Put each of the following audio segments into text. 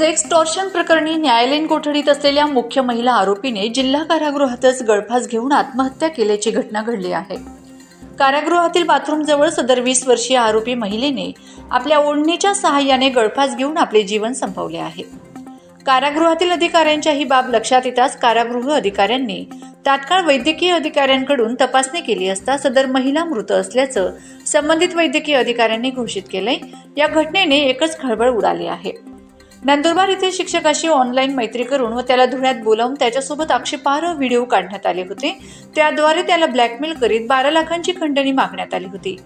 Sex torsion प्रकरणी न्यायालयीन कोठडीत असलेल्या मुख्य महिला आरोपीने जिल्हा कारागृहातच गळफास घेऊन आत्महत्या केल्याची घटना घडली आहे. कारागृहातील बाथरूमजवळ सदर वीस वर्षीय आरोपी महिलेने आपल्या ओढणीच्या सहाय्याने गळफास घेऊन आपले जीवन संपवले आहे. कारागृहातील अधिकाऱ्यांच्या ही बाब लक्षात येताच कारागृह अधिकाऱ्यांनी तात्काळ वैद्यकीय अधिकाऱ्यांकडून तपासणी केली असता सदर महिला मृत असल्याचं संबंधित वैद्यकीय अधिकाऱ्यांनी घोषित केलंय. या घटनेने एकच खळबळ उडाली आहे. नंदुरबार येथे शिक्षकाशी ऑनलाईन मैत्री करून व त्याला धुळ्यात बोलावून त्याच्यासोबत आक्षेपार्ह व्हिडिओ काढण्यात आले होते. त्याद्वारे त्याला ब्लॅकमेल करीत बारा लाखांची खंडणी मागण्यात आली होती.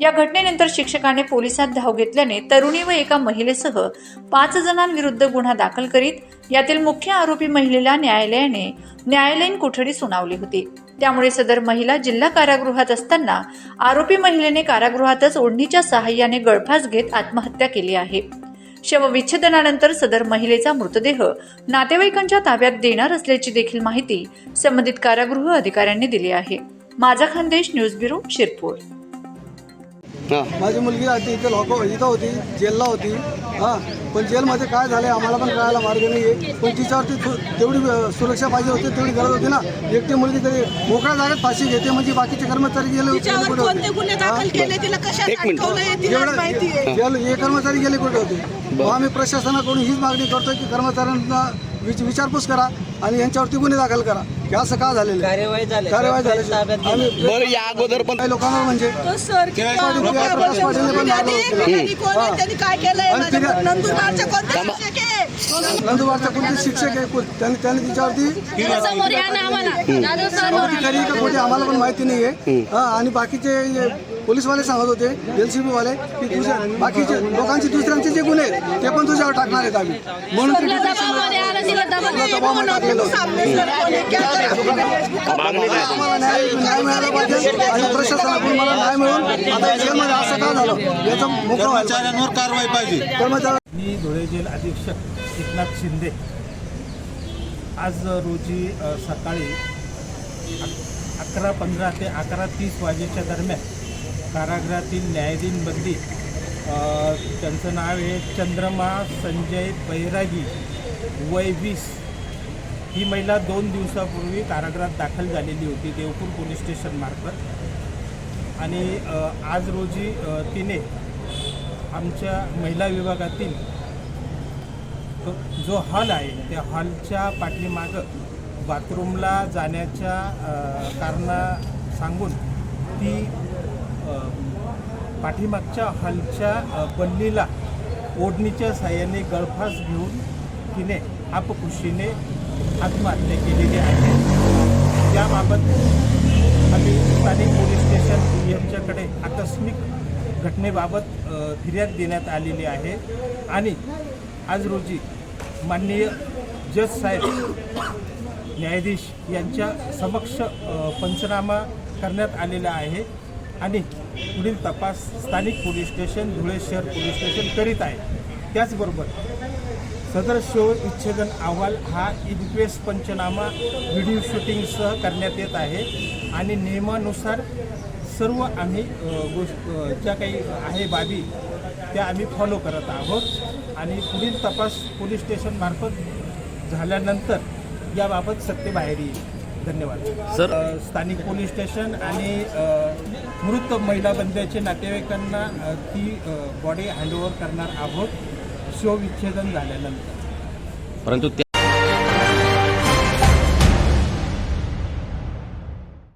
या घटनेनंतर शिक्षकाने पोलिसात धाव घेतल्याने तरुणी व एका महिलेसह पाच जणांविरुद्ध गुन्हा दाखल करीत यातील मुख्य आरोपी महिलेला न्यायालयाने न्यायालयीन कोठडी सुनावली होती. त्यामुळे सदर महिला जिल्हा कारागृहात असताना आरोपी महिलेने कारागृहातच ओढणीच्या सहाय्याने गळफास घेत आत्महत्या केली आहे. शवविच्छेदनानंतर सदर महिलेचा मृतदेह नातेवाईकांच्या ताब्यात देणार असल्याची देखील माहिती संबंधित कारागृह अधिकाऱ्यांनी दिली आहे. माझा खानदेश न्यूज ब्युरो शिरपूर. माझी मुलगी आधी इथे लॉक इथं होती जेलला होती. हां. पण जेलमध्ये काय झालं आम्हाला पण कळायला मार्ग नाही आहे पण तिच्यावरती तेवढी सुरक्षा पाहिजे होती तेवढी गरज होती ना. एकटी मुलगी तरी मोकळ्या जागेत फाशी घेते म्हणजे बाकीचे कर्मचारी गेले होते गुन्हे दाखल केले तिला कशात एक मिनिट. अटकवलंय तिलाच माहिती आहे. जेल हे कर्मचारी गेले कुठे होते? मग आम्ही प्रशासनाकडून हीच मागणी करतोय की कर्मचाऱ्यांना विच- विचारपूस करा. आणि यांच्यावरती गुन्हे दाखल करा. हे असं का झालेलं आहे? कार्यवाही झाली. कार्यवाही आम्ही बरं या अगोदर पण काही लोकांना म्हणजे? तो सर किती पाटील, आरोप आहे, पाटील, पाटील, कोणी पाटील, आधी, पाटील. त्यांनी कोण आहे, त्यांनी काय केलंय? आणि माझ्या तिला- नंदुरबारच्या कोणत्या शिक्षक आहे? नंदुबारचा कोणते शिक्षक आहे? कोण- त्यांनी त्यांनी तिच्यावरती समोर या ना आम्हाला. दादा समोर का आम्हाला पण माहिती नाही आहे हा, आणि बाकीचे जे पोलीसवाले सांगत होते एलसीबी वाले की तुझ्या बाकीचे लोकांचे दुसऱ्यांचे जे गुन्हे आहेत, ते पण तुझ्यावर टाकणार आहेत आम्ही. म्हणून ती दबावामध्ये आलं. तिला तुला दबावामध्ये टाकलेलं होतं. सामने सर कोण आहे, क्या करे? मागणी काय आम्हाला न्याय न्याय मिळाला पाहिजे आणि प्रशासनाकडून मला न्याय मिळून आता जेलमध्ये असं का झालं याचा मोकळा व्हायला पाहिजे. कर्मचाऱ्यांवर कारवाई पाहिजे कर्मचारी मी धुळे जेल अधीक्षक एकनाथ शिंदे आज रोजी सकाळी अक- अकरा पंधरा ते अकरा तीस वाजेच्या दरम्यान कारागृहातील न्यायाधीन बंदी त्यांचं नाव आहे चंद्रमा संजय बैरागी वय वीस ही महिला दोन दिवसापूर्वी कारागृहात दाखल झालेली होती देवपूर पोलीस स्टेशनमार्फत आणि आज रोजी तिने आमच्या महिला विभागातील तो जो हॉल आहे त्या हॉलच्या पाठीमागं बाथरूमला जाण्याच्या कारणा सांगून ती पाठीमागच्या हॉलच्या बल्लीला पल्लीला ओढणीच्या साह्याने गळफास घेऊन तिने आपखुशीने आत्महत्या केलेली आहे. त्याबाबत आम्ही स्थानिक पोलीस स्टेशन यांच्याकडे आकस्मिक घटनेबाबत फिर्याद देण्यात आलेली आहे. आणि आज रोजी माननीय जज साहेब न्यायाधीश यांच्या समक्ष पंचनामा करण्यात आलेला आहे. आणि पुढील तपास स्थानिक पोलीस स्टेशन धुळे शहर पोलीस स्टेशन करीत आहे. त्याचबरोबर सदर शव विच्छेदन अहवाल हा इन्क्वेस्ट पंचनामा व्हिडिओ शूटिंगसह करण्यात येत आहे आणि नियमानुसार सर्व आम्ही गोष्ट ज्या काही आहे बाबी त्या आम्ही फॉलो करत आहोत. आणि पुढील तपास पोलीस स्टेशनमार्फत झाल्यानंतर याबाबत सत्य बाहेर येईल. धन्यवाद. सर? स्थानिक पोलीस स्टेशन आणि मृत महिला बंद्याचे नातेवाईकांना ती बॉडी हँडओव्हर करणार आहोत. शवविच्छेदन झाल्यानंतर. परंतु